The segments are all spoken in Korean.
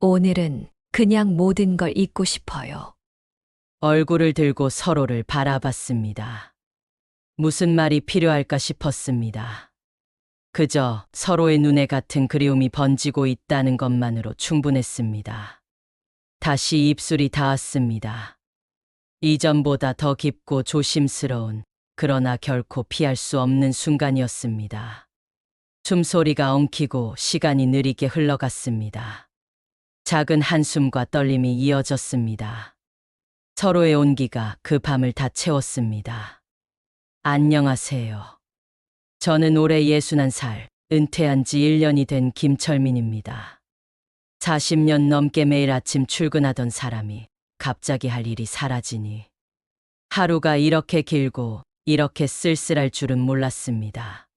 오늘은 그냥 모든 걸 잊고 싶어요. 얼굴을 들고 서로를 바라봤습니다. 무슨 말이 필요할까 싶었습니다. 그저 서로의 눈에 같은 그리움이 번지고 있다는 것만으로 충분했습니다. 다시 입술이 닿았습니다. 이전보다 더 깊고 조심스러운 그러나 결코 피할 수 없는 순간이었습니다. 숨소리가 엉키고 시간이 느리게 흘러갔습니다. 작은 한숨과 떨림이 이어졌습니다. 서로의 온기가 그 밤을 다 채웠습니다. 안녕하세요. 저는 올해 61살, 은퇴한 지 1년이 된 김철민입니다. 40년 넘게 매일 아침 출근하던 사람이 갑자기 할 일이 사라지니 하루가 이렇게 길고 이렇게 쓸쓸할 줄은 몰랐습니다.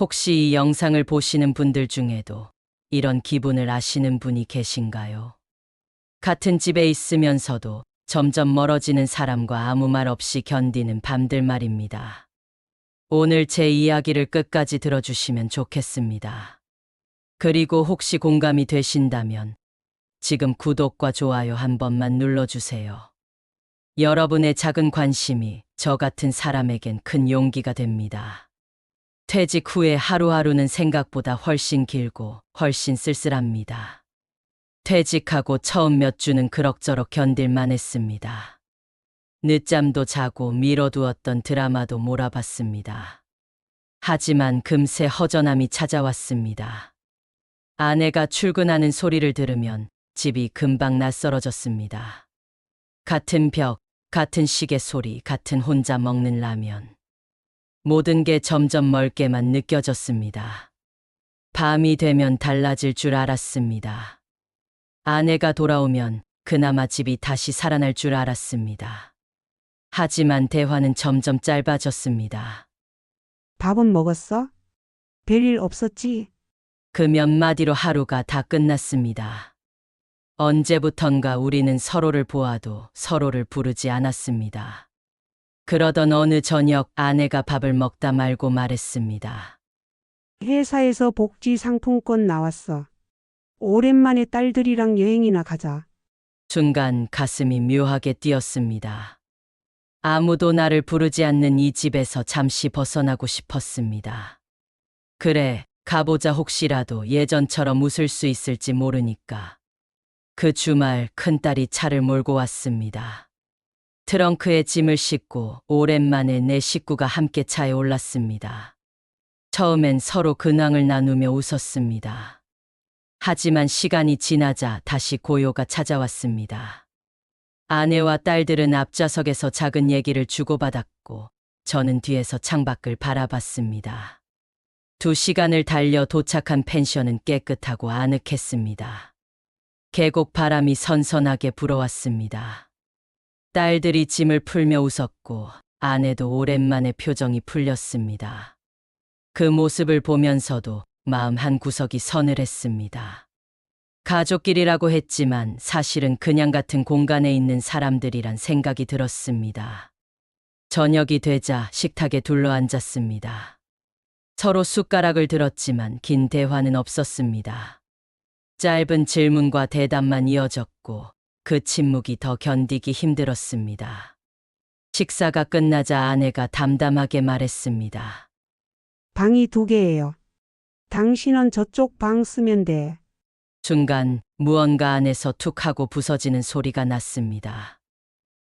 혹시 이 영상을 보시는 분들 중에도 이런 기분을 아시는 분이 계신가요? 같은 집에 있으면서도 점점 멀어지는 사람과 아무 말 없이 견디는 밤들 말입니다. 오늘 제 이야기를 끝까지 들어주시면 좋겠습니다. 그리고 혹시 공감이 되신다면 지금 구독과 좋아요 한 번만 눌러주세요. 여러분의 작은 관심이 저 같은 사람에겐 큰 용기가 됩니다. 퇴직 후에 하루하루는 생각보다 훨씬 길고 훨씬 쓸쓸합니다. 퇴직하고 처음 몇 주는 그럭저럭 견딜만 했습니다. 늦잠도 자고 미뤄두었던 드라마도 몰아봤습니다. 하지만 금세 허전함이 찾아왔습니다. 아내가 출근하는 소리를 들으면 집이 금방 낯설어졌습니다. 같은 벽, 같은 시계 소리, 같은 혼자 먹는 라면. 모든 게 점점 멀게만 느껴졌습니다. 밤이 되면 달라질 줄 알았습니다. 아내가 돌아오면 그나마 집이 다시 살아날 줄 알았습니다. 하지만 대화는 점점 짧아졌습니다. 밥은 먹었어? 별일 없었지? 그 몇 마디로 하루가 다 끝났습니다. 언제부턴가 우리는 서로를 보아도 서로를 부르지 않았습니다. 그러던 어느 저녁 아내가 밥을 먹다 말고 말했습니다. 회사에서 복지 상품권 나왔어. 오랜만에 딸들이랑 여행이나 가자. 순간 가슴이 묘하게 뛰었습니다. 아무도 나를 부르지 않는 이 집에서 잠시 벗어나고 싶었습니다. 그래, 가보자 혹시라도 예전처럼 웃을 수 있을지 모르니까. 그 주말 큰딸이 차를 몰고 왔습니다. 트렁크에 짐을 싣고 오랜만에 내 식구가 함께 차에 올랐습니다. 처음엔 서로 근황을 나누며 웃었습니다. 하지만 시간이 지나자 다시 고요가 찾아왔습니다. 아내와 딸들은 앞좌석에서 작은 얘기를 주고받았고 저는 뒤에서 창밖을 바라봤습니다. 두 시간을 달려 도착한 펜션은 깨끗하고 아늑했습니다. 계곡 바람이 선선하게 불어왔습니다. 딸들이 짐을 풀며 웃었고 아내도 오랜만에 표정이 풀렸습니다. 그 모습을 보면서도 마음 한 구석이 서늘했습니다. 가족끼리라고 했지만 사실은 그냥 같은 공간에 있는 사람들이란 생각이 들었습니다. 저녁이 되자 식탁에 둘러앉았습니다. 서로 숟가락을 들었지만 긴 대화는 없었습니다. 짧은 질문과 대답만 이어졌고 그 침묵이 더 견디기 힘들었습니다. 식사가 끝나자 아내가 담담하게 말했습니다. 방이 두 개예요. 당신은 저쪽 방 쓰면 돼. 순간 무언가 안에서 툭 하고 부서지는 소리가 났습니다.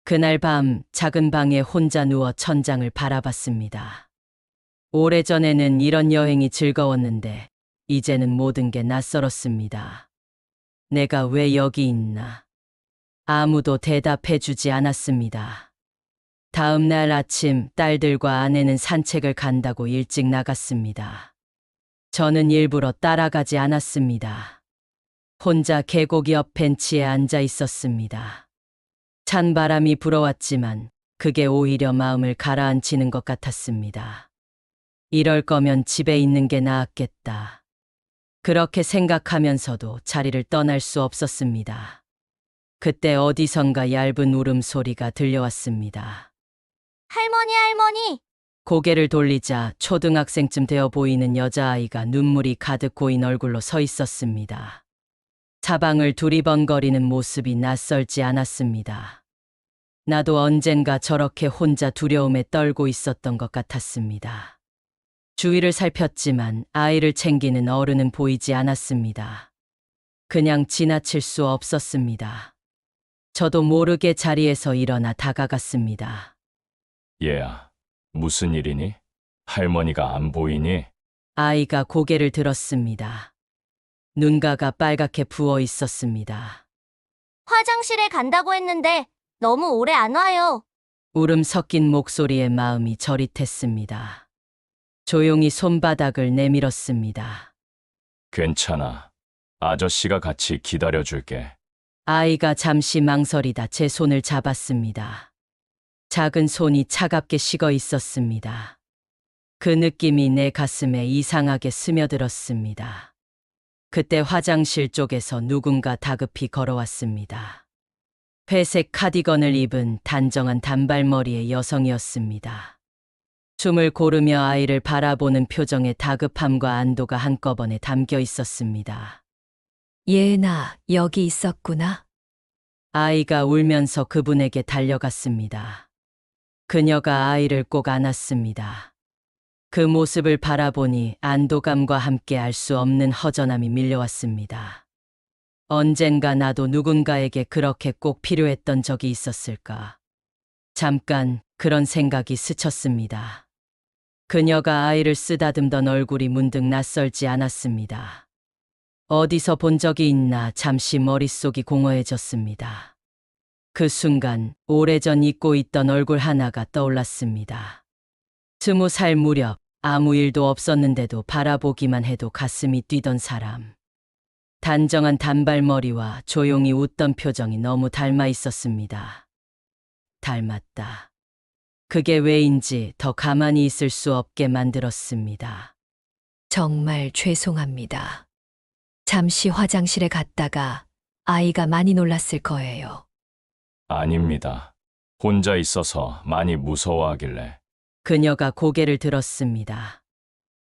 그날 밤 작은 방에 혼자 누워 천장을 바라봤습니다. 오래전에는 이런 여행이 즐거웠는데 이제는 모든 게 낯설었습니다. 내가 왜 여기 있나? 아무도 대답해 주지 않았습니다. 다음 날 아침 딸들과 아내는 산책을 간다고 일찍 나갔습니다. 저는 일부러 따라가지 않았습니다. 혼자 계곡 옆 벤치에 앉아 있었습니다. 찬 바람이 불어왔지만 그게 오히려 마음을 가라앉히는 것 같았습니다. 이럴 거면 집에 있는 게 나았겠다. 그렇게 생각하면서도 자리를 떠날 수 없었습니다. 그때 어디선가 얇은 울음소리가 들려왔습니다. 할머니, 할머니! 고개를 돌리자 초등학생쯤 되어 보이는 여자아이가 눈물이 가득 고인 얼굴로 서 있었습니다. 사방을 두리번거리는 모습이 낯설지 않았습니다. 나도 언젠가 저렇게 혼자 두려움에 떨고 있었던 것 같았습니다. 주위를 살폈지만 아이를 챙기는 어른은 보이지 않았습니다. 그냥 지나칠 수 없었습니다. 저도 모르게 자리에서 일어나 다가갔습니다. 얘야, 무슨 일이니? 할머니가 안 보이니? 아이가 고개를 들었습니다. 눈가가 빨갛게 부어 있었습니다. 화장실에 간다고 했는데 너무 오래 안 와요. 울음 섞인 목소리에 마음이 저릿했습니다. 조용히 손바닥을 내밀었습니다. 괜찮아. 아저씨가 같이 기다려줄게. 아이가 잠시 망설이다 제 손을 잡았습니다. 작은 손이 차갑게 식어 있었습니다. 그 느낌이 내 가슴에 이상하게 스며들었습니다. 그때 화장실 쪽에서 누군가 다급히 걸어왔습니다. 회색 카디건을 입은 단정한 단발머리의 여성이었습니다. 춤을 고르며 아이를 바라보는 표정에 다급함과 안도가 한꺼번에 담겨 있었습니다. 예나, 여기 있었구나. 아이가 울면서 그분에게 달려갔습니다. 그녀가 아이를 꼭 안았습니다. 그 모습을 바라보니 안도감과 함께 알 수 없는 허전함이 밀려왔습니다. 언젠가 나도 누군가에게 그렇게 꼭 필요했던 적이 있었을까. 잠깐 그런 생각이 스쳤습니다. 그녀가 아이를 쓰다듬던 얼굴이 문득 낯설지 않았습니다. 어디서 본 적이 있나 잠시 머릿속이 공허해졌습니다. 그 순간 오래전 잊고 있던 얼굴 하나가 떠올랐습니다. 스무 살 무렵 아무 일도 없었는데도 바라보기만 해도 가슴이 뛰던 사람. 단정한 단발머리와 조용히 웃던 표정이 너무 닮아 있었습니다. 닮았다. 그게 왜인지 더 가만히 있을 수 없게 만들었습니다. 정말 죄송합니다. 잠시 화장실에 갔다가 아이가 많이 놀랐을 거예요. 아닙니다. 혼자 있어서 많이 무서워하길래. 그녀가 고개를 들었습니다.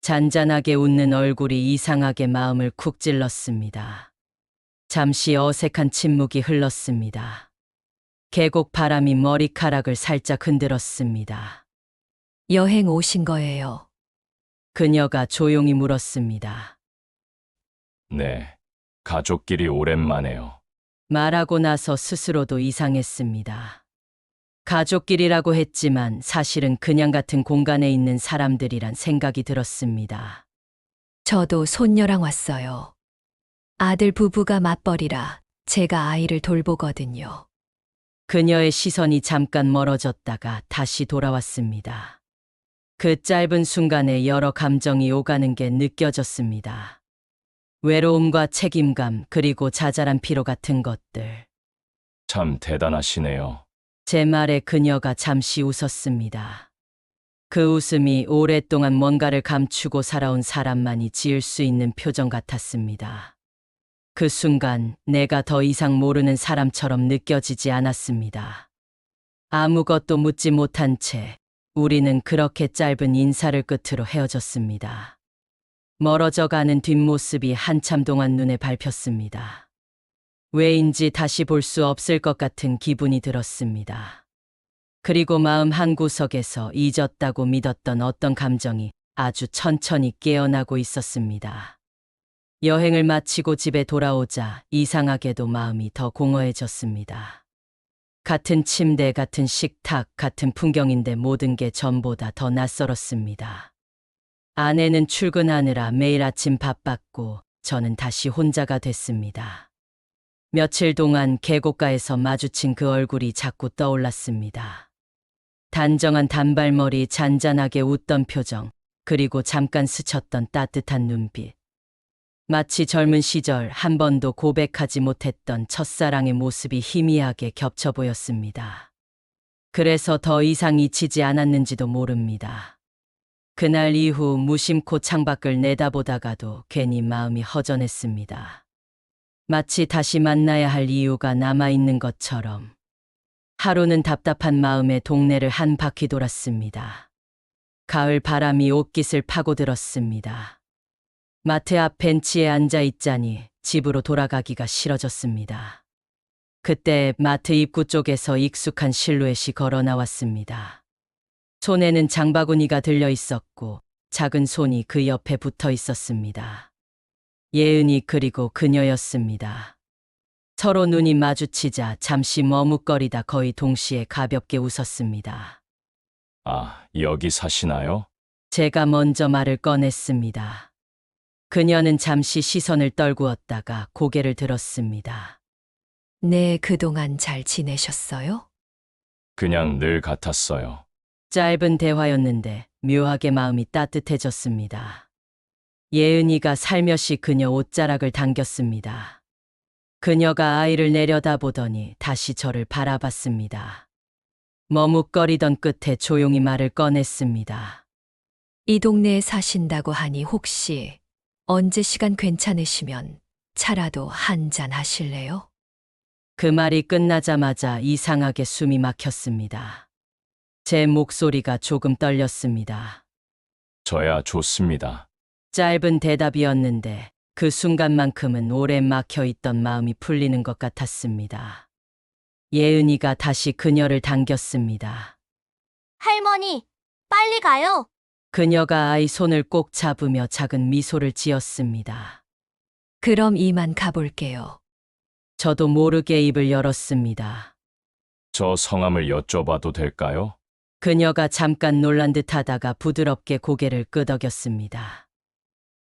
잔잔하게 웃는 얼굴이 이상하게 마음을 쿡 찔렀습니다. 잠시 어색한 침묵이 흘렀습니다. 계곡 바람이 머리카락을 살짝 흔들었습니다. 여행 오신 거예요. 그녀가 조용히 물었습니다. 네. 가족끼리 오랜만에요. 말하고 나서 스스로도 이상했습니다. 가족끼리라고 했지만 사실은 그냥 같은 공간에 있는 사람들이란 생각이 들었습니다. 저도 손녀랑 왔어요. 아들 부부가 맞벌이라 제가 아이를 돌보거든요. 그녀의 시선이 잠깐 멀어졌다가 다시 돌아왔습니다. 그 짧은 순간에 여러 감정이 오가는 게 느껴졌습니다. 외로움과 책임감, 그리고 자잘한 피로 같은 것들. 참 대단하시네요. 제 말에 그녀가 잠시 웃었습니다. 그 웃음이 오랫동안 뭔가를 감추고 살아온 사람만이 지을 수 있는 표정 같았습니다. 그 순간 내가 더 이상 모르는 사람처럼 느껴지지 않았습니다. 아무것도 묻지 못한 채 우리는 그렇게 짧은 인사를 끝으로 헤어졌습니다. 멀어져 가는 뒷모습이 한참 동안 눈에 밟혔습니다. 왜인지 다시 볼 수 없을 것 같은 기분이 들었습니다. 그리고 마음 한구석에서 잊었다고 믿었던 어떤 감정이 아주 천천히 깨어나고 있었습니다. 여행을 마치고 집에 돌아오자 이상하게도 마음이 더 공허해졌습니다. 같은 침대, 같은 식탁, 같은 풍경인데 모든 게 전보다 더 낯설었습니다. 아내는 출근하느라 매일 아침 바빴고 저는 다시 혼자가 됐습니다. 며칠 동안 계곡가에서 마주친 그 얼굴이 자꾸 떠올랐습니다. 단정한 단발머리, 잔잔하게 웃던 표정, 그리고 잠깐 스쳤던 따뜻한 눈빛. 마치 젊은 시절 한 번도 고백하지 못했던 첫사랑의 모습이 희미하게 겹쳐 보였습니다. 그래서 더 이상 잊히지 않았는지도 모릅니다. 그날 이후 무심코 창밖을 내다보다가도 괜히 마음이 허전했습니다. 마치 다시 만나야 할 이유가 남아있는 것처럼. 하루는 답답한 마음에 동네를 한 바퀴 돌았습니다. 가을 바람이 옷깃을 파고들었습니다. 마트 앞 벤치에 앉아 있자니 집으로 돌아가기가 싫어졌습니다. 그때 마트 입구 쪽에서 익숙한 실루엣이 걸어 나왔습니다. 손에는 장바구니가 들려 있었고 작은 손이 그 옆에 붙어 있었습니다. 예은이 그리고 그녀였습니다. 서로 눈이 마주치자 잠시 머뭇거리다 거의 동시에 가볍게 웃었습니다. 아, 여기 사시나요? 제가 먼저 말을 꺼냈습니다. 그녀는 잠시 시선을 떨구었다가 고개를 들었습니다. 네, 그동안 잘 지내셨어요? 그냥 늘 같았어요. 짧은 대화였는데 묘하게 마음이 따뜻해졌습니다. 예은이가 살며시 그녀 옷자락을 당겼습니다. 그녀가 아이를 내려다보더니 다시 저를 바라봤습니다. 머뭇거리던 끝에 조용히 말을 꺼냈습니다. 이 동네에 사신다고 하니 혹시 언제 시간 괜찮으시면 차라도 한 잔 하실래요? 그 말이 끝나자마자 이상하게 숨이 막혔습니다. 제 목소리가 조금 떨렸습니다. 저야 좋습니다. 짧은 대답이었는데 그 순간만큼은 오래 막혀 있던 마음이 풀리는 것 같았습니다. 예은이가 다시 그녀를 당겼습니다. 할머니, 빨리 가요. 그녀가 아이 손을 꼭 잡으며 작은 미소를 지었습니다. 그럼 이만 가볼게요. 저도 모르게 입을 열었습니다. 저 성함을 여쭤봐도 될까요? 그녀가 잠깐 놀란 듯 하다가 부드럽게 고개를 끄덕였습니다.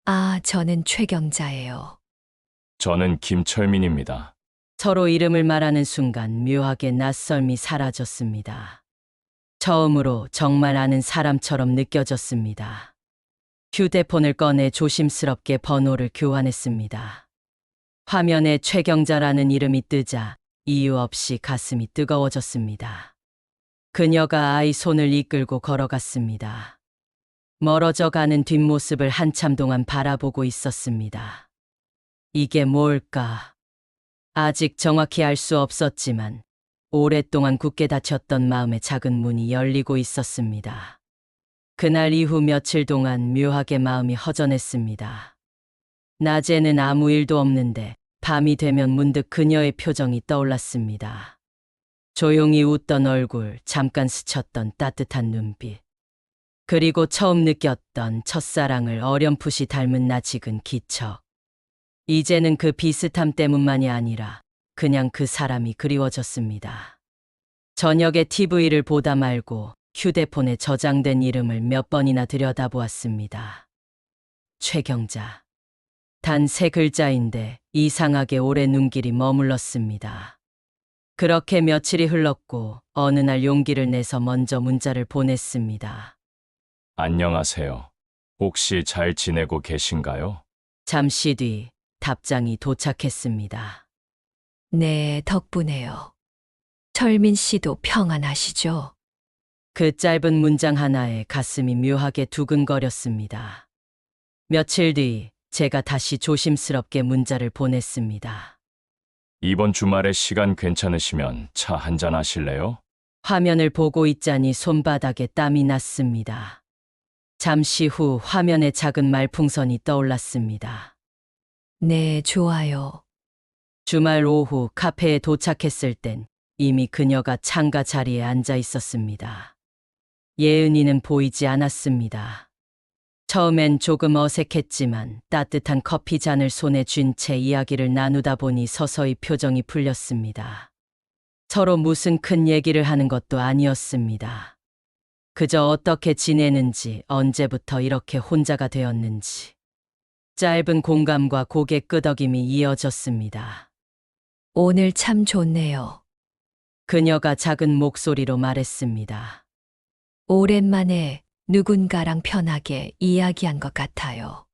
아, 저는 최경자예요. 저는 김철민입니다. 서로 이름을 말하는 순간 묘하게 낯설미 사라졌습니다. 처음으로 정말 아는 사람처럼 느껴졌습니다. 휴대폰을 꺼내 조심스럽게 번호를 교환했습니다. 화면에 최경자라는 이름이 뜨자 이유 없이 가슴이 뜨거워졌습니다. 그녀가 아이 손을 이끌고 걸어갔습니다. 멀어져 가는 뒷모습을 한참 동안 바라보고 있었습니다. 이게 뭘까? 아직 정확히 알 수 없었지만 오랫동안 굳게 닫혔던 마음의 작은 문이 열리고 있었습니다. 그날 이후 며칠 동안 묘하게 마음이 허전했습니다. 낮에는 아무 일도 없는데 밤이 되면 문득 그녀의 표정이 떠올랐습니다. 조용히 웃던 얼굴, 잠깐 스쳤던 따뜻한 눈빛. 그리고 처음 느꼈던 첫사랑을 어렴풋이 닮은 나직은 기척. 이제는 그 비슷함 때문만이 아니라 그냥 그 사람이 그리워졌습니다. 저녁에 TV를 보다 말고 휴대폰에 저장된 이름을 몇 번이나 들여다보았습니다. 최경자. 단 세 글자인데 이상하게 오래 눈길이 머물렀습니다. 그렇게 며칠이 흘렀고 어느 날 용기를 내서 먼저 문자를 보냈습니다. 안녕하세요. 혹시 잘 지내고 계신가요? 잠시 뒤 답장이 도착했습니다. 네, 덕분에요. 철민 씨도 평안하시죠? 그 짧은 문장 하나에 가슴이 묘하게 두근거렸습니다. 며칠 뒤 제가 다시 조심스럽게 문자를 보냈습니다. 이번 주말에 시간 괜찮으시면 차 한잔 하실래요? 화면을 보고 있자니 손바닥에 땀이 났습니다. 잠시 후 화면에 작은 말풍선이 떠올랐습니다. 네, 좋아요. 주말 오후 카페에 도착했을 땐 이미 그녀가 창가 자리에 앉아 있었습니다. 예은이는 보이지 않았습니다. 처음엔 조금 어색했지만 따뜻한 커피 잔을 손에 쥔 채 이야기를 나누다 보니 서서히 표정이 풀렸습니다. 서로 무슨 큰 얘기를 하는 것도 아니었습니다. 그저 어떻게 지내는지, 언제부터 이렇게 혼자가 되었는지. 짧은 공감과 고개 끄덕임이 이어졌습니다. 오늘 참 좋네요. 그녀가 작은 목소리로 말했습니다. 오랜만에 누군가랑 편하게 이야기한 것 같아요.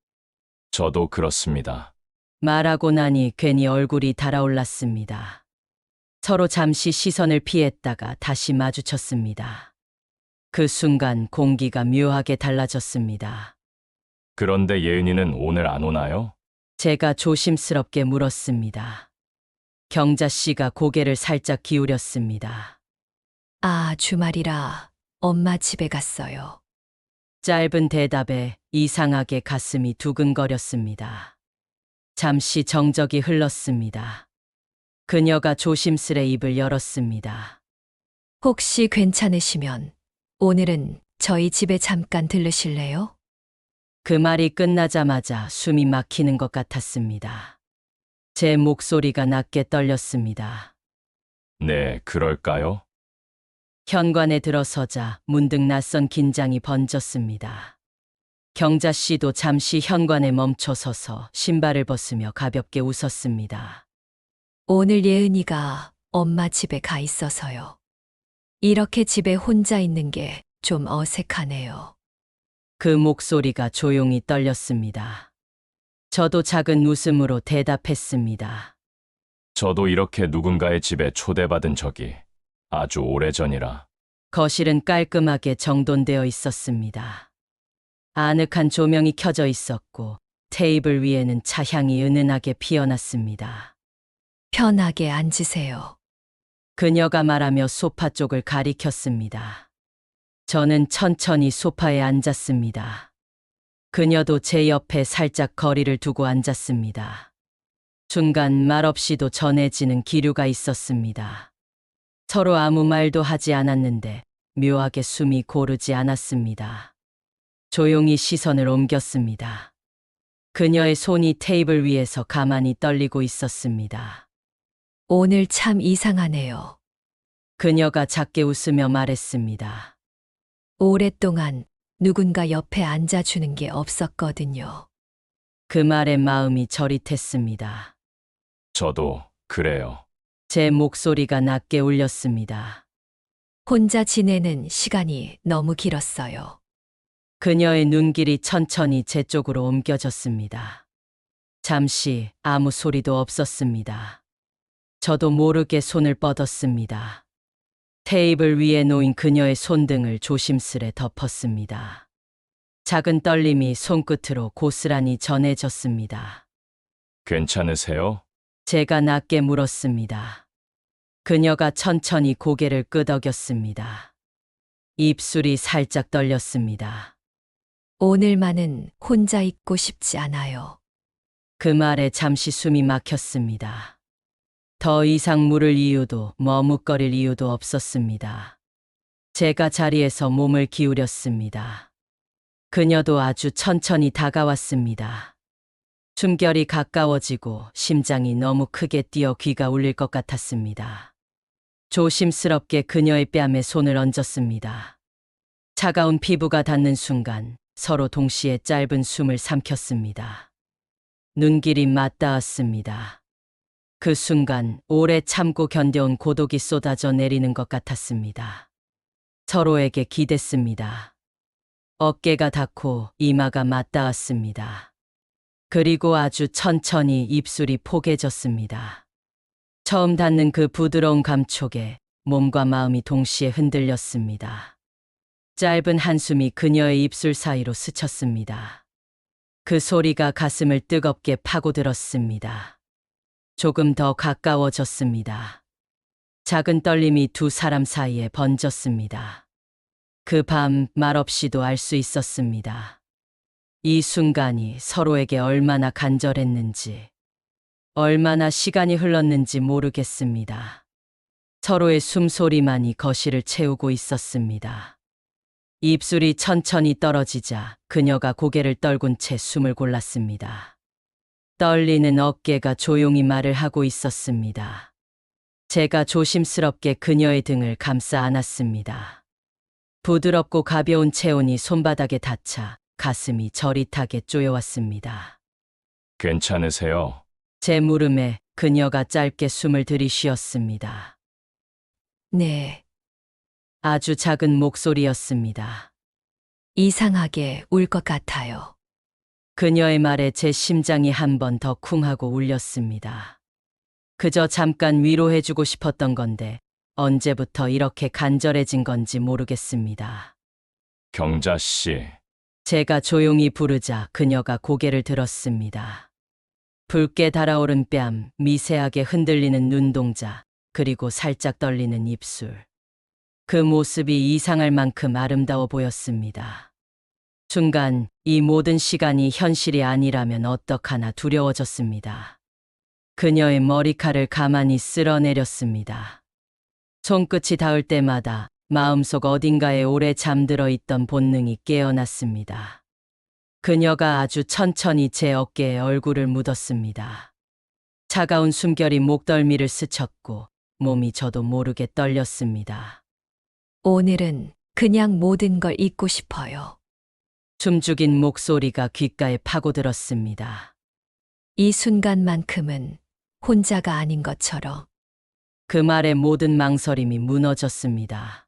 저도 그렇습니다. 말하고 나니 괜히 얼굴이 달아올랐습니다. 서로 잠시 시선을 피했다가 다시 마주쳤습니다. 그 순간 공기가 묘하게 달라졌습니다. 그런데 예은이는 오늘 안 오나요? 제가 조심스럽게 물었습니다. 경자 씨가 고개를 살짝 기울였습니다. 아, 주말이라 엄마 집에 갔어요. 짧은 대답에 이상하게 가슴이 두근거렸습니다. 잠시 정적이 흘렀습니다. 그녀가 조심스레 입을 열었습니다. 혹시 괜찮으시면 오늘은 저희 집에 잠깐 들르실래요? 그 말이 끝나자마자 숨이 막히는 것 같았습니다. 제 목소리가 낮게 떨렸습니다. 네, 그럴까요? 현관에 들어서자 문득 낯선 긴장이 번졌습니다. 경자 씨도 잠시 현관에 멈춰 서서 신발을 벗으며 가볍게 웃었습니다. 오늘 예은이가 엄마 집에 가 있어서요. 이렇게 집에 혼자 있는 게 좀 어색하네요. 그 목소리가 조용히 떨렸습니다. 저도 작은 웃음으로 대답했습니다. 저도 이렇게 누군가의 집에 초대받은 적이 아주 오래전이라. 거실은 깔끔하게 정돈되어 있었습니다. 아늑한 조명이 켜져 있었고 테이블 위에는 차향이 은은하게 피어났습니다. 편하게 앉으세요. 그녀가 말하며 소파 쪽을 가리켰습니다. 저는 천천히 소파에 앉았습니다. 그녀도 제 옆에 살짝 거리를 두고 앉았습니다. 순간 말없이도 전해지는 기류가 있었습니다. 서로 아무 말도 하지 않았는데 묘하게 숨이 고르지 않았습니다. 조용히 시선을 옮겼습니다. 그녀의 손이 테이블 위에서 가만히 떨리고 있었습니다. 오늘 참 이상하네요. 그녀가 작게 웃으며 말했습니다. 오랫동안 누군가 옆에 앉아주는 게 없었거든요. 그 말에 마음이 저릿했습니다. 저도 그래요. 제 목소리가 낮게 울렸습니다. 혼자 지내는 시간이 너무 길었어요. 그녀의 눈길이 천천히 제 쪽으로 옮겨졌습니다. 잠시 아무 소리도 없었습니다. 저도 모르게 손을 뻗었습니다. 테이블 위에 놓인 그녀의 손등을 조심스레 덮었습니다. 작은 떨림이 손끝으로 고스란히 전해졌습니다. 괜찮으세요? 제가 낮게 물었습니다. 그녀가 천천히 고개를 끄덕였습니다. 입술이 살짝 떨렸습니다. 오늘만은 혼자 있고 싶지 않아요. 그 말에 잠시 숨이 막혔습니다. 더 이상 물을 이유도 머뭇거릴 이유도 없었습니다. 제가 자리에서 몸을 기울였습니다. 그녀도 아주 천천히 다가왔습니다. 숨결이 가까워지고 심장이 너무 크게 뛰어 귀가 울릴 것 같았습니다. 조심스럽게 그녀의 뺨에 손을 얹었습니다. 차가운 피부가 닿는 순간 서로 동시에 짧은 숨을 삼켰습니다. 눈길이 맞닿았습니다. 그 순간 오래 참고 견뎌온 고독이 쏟아져 내리는 것 같았습니다. 서로에게 기댔습니다. 어깨가 닿고 이마가 맞닿았습니다. 그리고 아주 천천히 입술이 포개졌습니다. 처음 닿는 그 부드러운 감촉에 몸과 마음이 동시에 흔들렸습니다. 짧은 한숨이 그녀의 입술 사이로 스쳤습니다. 그 소리가 가슴을 뜨겁게 파고들었습니다. 조금 더 가까워졌습니다. 작은 떨림이 두 사람 사이에 번졌습니다. 그 밤 말없이도 알 수 있었습니다. 이 순간이 서로에게 얼마나 간절했는지, 얼마나 시간이 흘렀는지 모르겠습니다. 서로의 숨소리만이 거실을 채우고 있었습니다. 입술이 천천히 떨어지자 그녀가 고개를 떨군 채 숨을 골랐습니다. 떨리는 어깨가 조용히 말을 하고 있었습니다. 제가 조심스럽게 그녀의 등을 감싸 안았습니다. 부드럽고 가벼운 체온이 손바닥에 닿자 가슴이 저릿하게 쪼여왔습니다. 괜찮으세요? 제 물음에 그녀가 짧게 숨을 들이쉬었습니다. 네, 아주 작은 목소리였습니다. 이상하게 울 것 같아요. 그녀의 말에 제 심장이 한 번 더 쿵하고 울렸습니다. 그저 잠깐 위로해주고 싶었던 건데 언제부터 이렇게 간절해진 건지 모르겠습니다. 경자 씨, 제가 조용히 부르자 그녀가 고개를 들었습니다. 붉게 달아오른 뺨, 미세하게 흔들리는 눈동자, 그리고 살짝 떨리는 입술. 그 모습이 이상할 만큼 아름다워 보였습니다. 순간 이 모든 시간이 현실이 아니라면 어떡하나 두려워졌습니다. 그녀의 머리칼을 가만히 쓸어내렸습니다. 손끝이 닿을 때마다 마음속 어딘가에 오래 잠들어 있던 본능이 깨어났습니다. 그녀가 아주 천천히 제 어깨에 얼굴을 묻었습니다. 차가운 숨결이 목덜미를 스쳤고 몸이 저도 모르게 떨렸습니다. 오늘은 그냥 모든 걸 잊고 싶어요. 숨죽인 목소리가 귓가에 파고들었습니다. 이 순간만큼은 혼자가 아닌 것처럼 그 말에 모든 망설임이 무너졌습니다.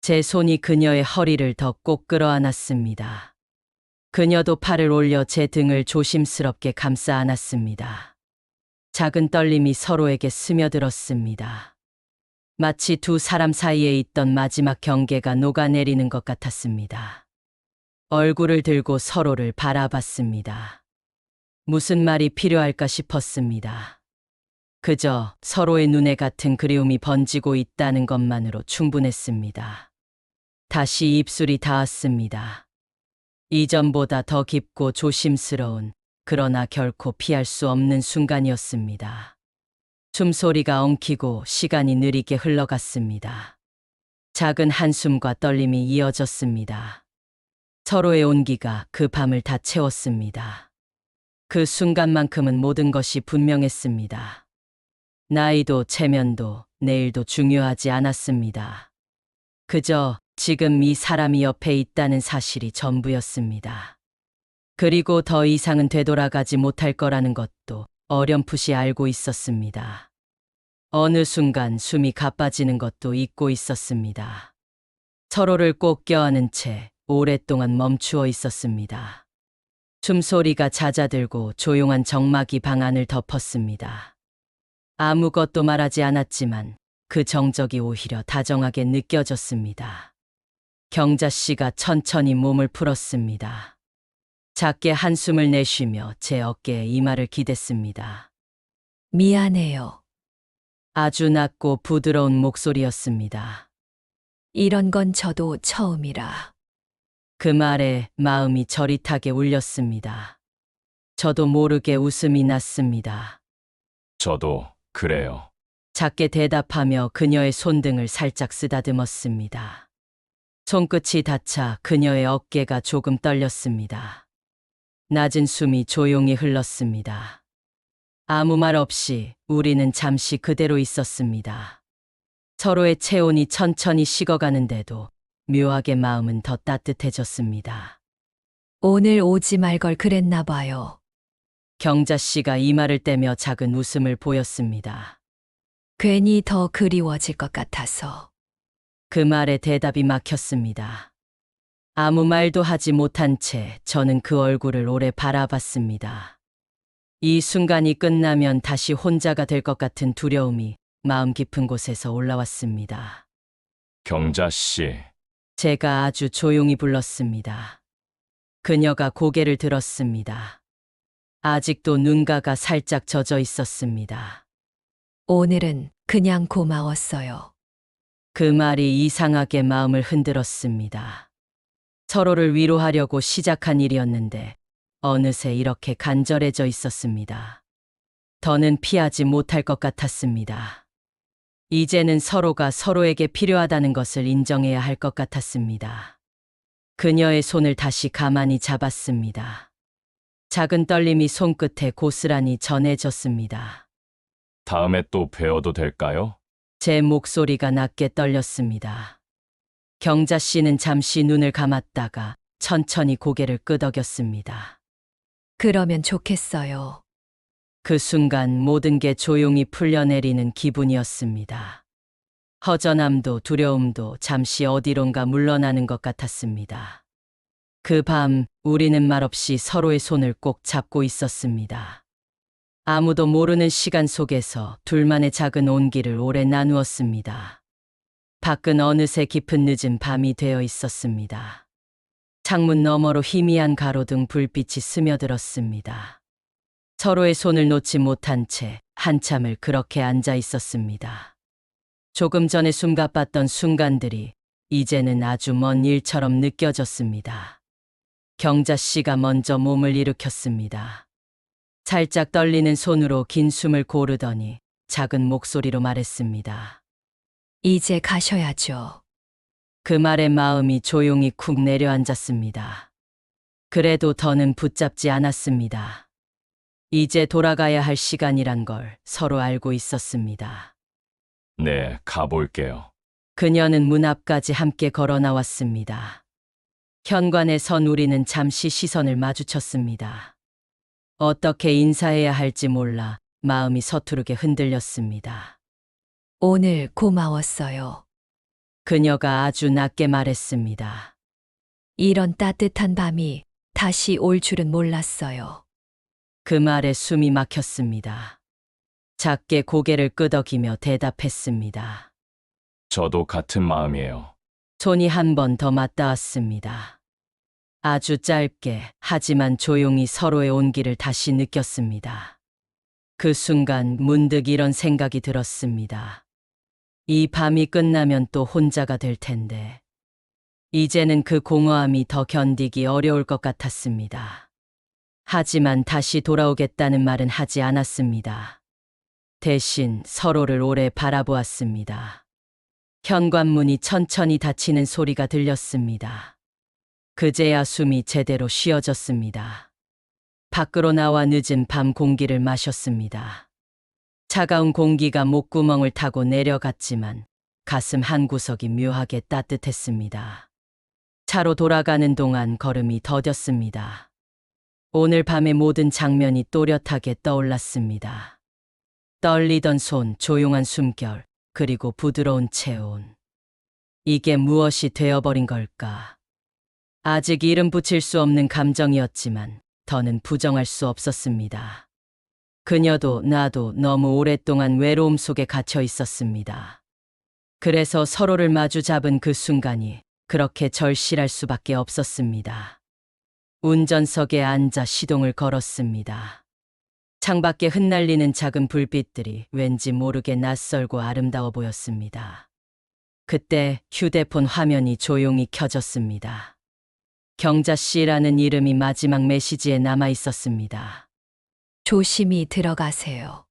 제 손이 그녀의 허리를 더 꼭 끌어안았습니다. 그녀도 팔을 올려 제 등을 조심스럽게 감싸 안았습니다. 작은 떨림이 서로에게 스며들었습니다. 마치 두 사람 사이에 있던 마지막 경계가 녹아내리는 것 같았습니다. 얼굴을 들고 서로를 바라봤습니다. 무슨 말이 필요할까 싶었습니다. 그저 서로의 눈에 같은 그리움이 번지고 있다는 것만으로 충분했습니다. 다시 입술이 닿았습니다. 이전보다 더 깊고 조심스러운 그러나 결코 피할 수 없는 순간이었습니다. 숨소리가 엉키고 시간이 느리게 흘러갔습니다. 작은 한숨과 떨림이 이어졌습니다. 서로의 온기가 그 밤을 다 채웠습니다. 그 순간만큼은 모든 것이 분명했습니다. 나이도 체면도 내일도 중요하지 않았습니다. 그저 지금 이 사람이 옆에 있다는 사실이 전부였습니다. 그리고 더 이상은 되돌아가지 못할 거라는 것도 어렴풋이 알고 있었습니다. 어느 순간 숨이 가빠지는 것도 잊고 있었습니다. 서로를 꼭 껴안은 채 오랫동안 멈추어 있었습니다. 숨소리가 잦아들고 조용한 정막이 방 안을 덮었습니다. 아무것도 말하지 않았지만 그 정적이 오히려 다정하게 느껴졌습니다. 경자 씨가 천천히 몸을 풀었습니다. 작게 한숨을 내쉬며 제 어깨에 이마를 기댔습니다. 미안해요. 아주 낮고 부드러운 목소리였습니다. 이런 건 저도 처음이라. 그 말에 마음이 저릿하게 울렸습니다. 저도 모르게 웃음이 났습니다. 저도 그래요. 작게 대답하며 그녀의 손등을 살짝 쓰다듬었습니다. 손끝이 닿자 그녀의 어깨가 조금 떨렸습니다. 낮은 숨이 조용히 흘렀습니다. 아무 말 없이 우리는 잠시 그대로 있었습니다. 서로의 체온이 천천히 식어가는데도 묘하게 마음은 더 따뜻해졌습니다. 오늘 오지 말 걸 그랬나 봐요. 경자 씨가 이마를 떼며 작은 웃음을 보였습니다. 괜히 더 그리워질 것 같아서. 그 말에 대답이 막혔습니다. 아무 말도 하지 못한 채 저는 그 얼굴을 오래 바라봤습니다. 이 순간이 끝나면 다시 혼자가 될 것 같은 두려움이 마음 깊은 곳에서 올라왔습니다. 경자 씨, 제가 아주 조용히 불렀습니다. 그녀가 고개를 들었습니다. 아직도 눈가가 살짝 젖어 있었습니다. 오늘은 그냥 고마웠어요. 그 말이 이상하게 마음을 흔들었습니다. 서로를 위로하려고 시작한 일이었는데 어느새 이렇게 간절해져 있었습니다. 더는 피하지 못할 것 같았습니다. 이제는 서로가 서로에게 필요하다는 것을 인정해야 할 것 같았습니다. 그녀의 손을 다시 가만히 잡았습니다. 작은 떨림이 손끝에 고스란히 전해졌습니다. 다음에 또 뵈어도 될까요? 제 목소리가 낮게 떨렸습니다. 경자 씨는 잠시 눈을 감았다가 천천히 고개를 끄덕였습니다. 그러면 좋겠어요. 그 순간 모든 게 조용히 풀려내리는 기분이었습니다. 허전함도 두려움도 잠시 어디론가 물러나는 것 같았습니다. 그 밤 우리는 말없이 서로의 손을 꼭 잡고 있었습니다. 아무도 모르는 시간 속에서 둘만의 작은 온기를 오래 나누었습니다. 밖은 어느새 깊은 늦은 밤이 되어 있었습니다. 창문 너머로 희미한 가로등 불빛이 스며들었습니다. 서로의 손을 놓지 못한 채 한참을 그렇게 앉아 있었습니다. 조금 전에 숨가빴던 순간들이 이제는 아주 먼 일처럼 느껴졌습니다. 경자 씨가 먼저 몸을 일으켰습니다. 살짝 떨리는 손으로 긴 숨을 고르더니 작은 목소리로 말했습니다. 이제 가셔야죠. 그 말에 마음이 조용히 쿡 내려앉았습니다. 그래도 더는 붙잡지 않았습니다. 이제 돌아가야 할 시간이란 걸 서로 알고 있었습니다. 네, 가볼게요. 그녀는 문 앞까지 함께 걸어 나왔습니다. 현관에 선 우리는 잠시 시선을 마주쳤습니다. 어떻게 인사해야 할지 몰라 마음이 서투르게 흔들렸습니다. 오늘 고마웠어요. 그녀가 아주 낮게 말했습니다. 이런 따뜻한 밤이 다시 올 줄은 몰랐어요. 그 말에 숨이 막혔습니다. 작게 고개를 끄덕이며 대답했습니다. 저도 같은 마음이에요. 손이 한 번 더 맞닿았습니다. 아주 짧게 하지만 조용히 서로의 온기를 다시 느꼈습니다. 그 순간 문득 이런 생각이 들었습니다. 이 밤이 끝나면 또 혼자가 될 텐데. 이제는 그 공허함이 더 견디기 어려울 것 같았습니다. 하지만 다시 돌아오겠다는 말은 하지 않았습니다. 대신 서로를 오래 바라보았습니다. 현관문이 천천히 닫히는 소리가 들렸습니다. 그제야 숨이 제대로 쉬어졌습니다. 밖으로 나와 늦은 밤 공기를 마셨습니다. 차가운 공기가 목구멍을 타고 내려갔지만 가슴 한 구석이 묘하게 따뜻했습니다. 차로 돌아가는 동안 걸음이 더뎠습니다. 오늘 밤의 모든 장면이 또렷하게 떠올랐습니다. 떨리던 손, 조용한 숨결, 그리고 부드러운 체온. 이게 무엇이 되어버린 걸까? 아직 이름 붙일 수 없는 감정이었지만 더는 부정할 수 없었습니다. 그녀도 나도 너무 오랫동안 외로움 속에 갇혀 있었습니다. 그래서 서로를 마주 잡은 그 순간이 그렇게 절실할 수밖에 없었습니다. 운전석에 앉아 시동을 걸었습니다. 창밖에 흩날리는 작은 불빛들이 왠지 모르게 낯설고 아름다워 보였습니다. 그때 휴대폰 화면이 조용히 켜졌습니다. 경자 씨라는 이름이 마지막 메시지에 남아 있었습니다. 조심히 들어가세요.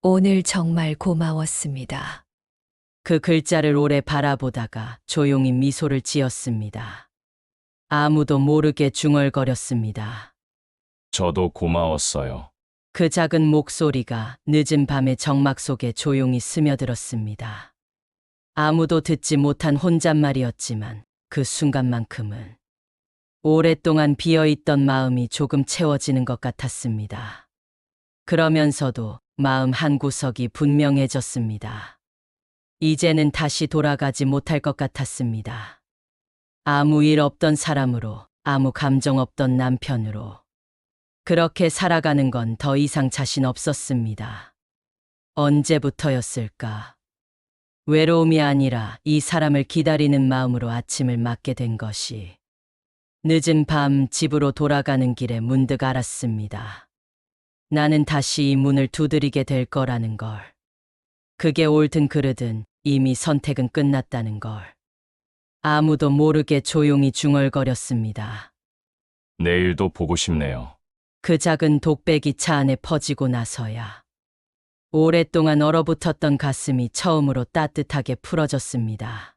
오늘 정말 고마웠습니다. 그 글자를 오래 바라보다가 조용히 미소를 지었습니다. 아무도 모르게 중얼거렸습니다. 저도 고마웠어요. 그 작은 목소리가 늦은 밤의 정막 속에 조용히 스며들었습니다. 아무도 듣지 못한 혼잣말이었지만 그 순간만큼은 오랫동안 비어있던 마음이 조금 채워지는 것 같았습니다. 그러면서도 마음 한 구석이 분명해졌습니다. 이제는 다시 돌아가지 못할 것 같았습니다. 아무 일 없던 사람으로, 아무 감정 없던 남편으로. 그렇게 살아가는 건 더 이상 자신 없었습니다. 언제부터였을까? 외로움이 아니라 이 사람을 기다리는 마음으로 아침을 맞게 된 것이 늦은 밤 집으로 돌아가는 길에 문득 알았습니다. 나는 다시 이 문을 두드리게 될 거라는 걸. 그게 옳든 그르든 이미 선택은 끝났다는 걸. 아무도 모르게 조용히 중얼거렸습니다. 내일도 보고 싶네요. 그 작은 독백이 차 안에 퍼지고 나서야 오랫동안 얼어붙었던 가슴이 처음으로 따뜻하게 풀어졌습니다.